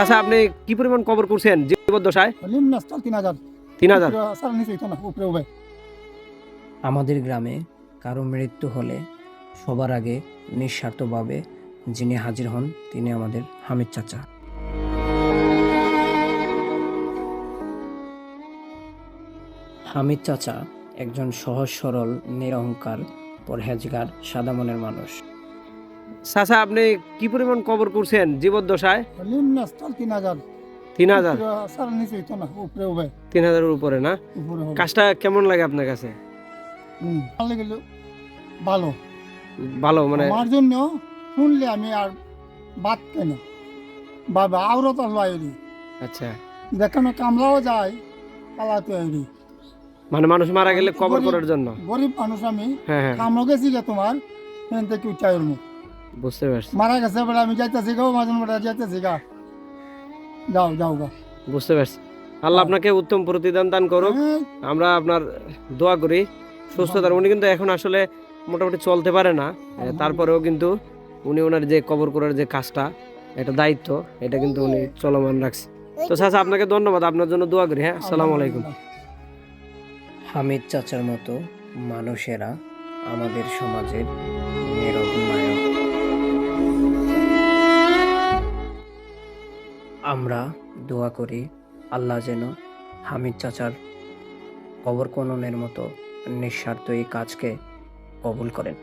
চাচা আপনি কি পরিমাণ কবর করছেন? জীবদ্দশায়? তিন হাজার। তিন আমাদের গ্রামে কারও মৃত্যু হলে সবার আগে নিঃস্বার্থভাবে যিনি হাজির হন তিনি আমাদের হামিদ চাচা। হামিদ চাচা একজন সহজ সরল নিরহংকার পরহেজগার সাদা মনের মানুষ। চাচা আপনি কি পরিমাণ কবর করছেন? জীবদ্দশায়? তিন হাজার। তিন হাজার? তিন হাজারের উপরে না? কাজটা কেমন লাগে আপনার কাছে? ভালো ভালো। মানে আমার জন্য শুনলে আমি আর বাদ কেন বাবা আউরত আল্লাহ আচ্ছা। দেখানো কামলাও যায় পালাতে মানে মানুষ মারা গেলে কবর করার জন্য? গরিব মানুষ আমি। হ্যাঁ হ্যাঁ। কামড় গেছি তোমার এখান থেকে উঠাই বুঝতে পারছি। মারা গেছে বলে আমি যাইতেছি গো মাঝে মাঝে যাইতেছি গা। যাও যাও গা বুঝতে পারছি। আল্লাহ আপনাকে উত্তম প্রতিদান দান করুক। আমরা আপনার দোয়া করি। সুস্থতার উনি কিন্তু এখন আসলে মোটামুটি চলতে পারে না। তারপরেও কিন্তু উনি ওনার যে কবর করার যে কাজটা এটা দায়িত্ব এটা কিন্তু উনি চলমান রাখছে। তো চাচা আপনাকে ধন্যবাদ। আপনার জন্য দোয়া করি। হ্যাঁ আসসালামু আলাইকুম। হামিদ চাচার মতো মানুষেরা আমাদের সমাজের নীরব আমরা দোয়া করি, আল্লাহ যেন হামিদ চাচার কবর খননের মতো নিঃস্বার্থ এই কাজকে কবুল করেন।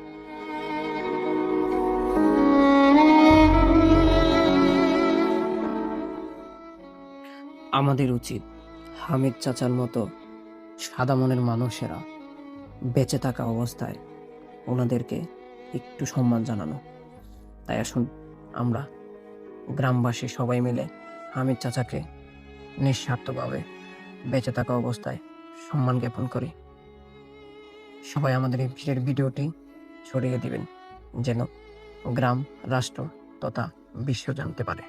আমাদের উচিত হামিদ চাচার মতো সাদা মনের মানুষেরা বেঁচে থাকা অবস্থায় ওনাদেরকে একটু সম্মান জানানো। তাই আসুন আমরা গ্রামবাসী সবাই মিলে হামিদ চাচাকে নিঃস্বার্থভাবে বেঁচে থাকা অবস্থায় সম্মান জ্ঞাপন করি। সবাই আমাদের এই ভিড়ের ভিডিওটি ছড়িয়ে দিবেন, যেন গ্রাম, রাষ্ট্র তথা বিশ্ব জানতে পারে।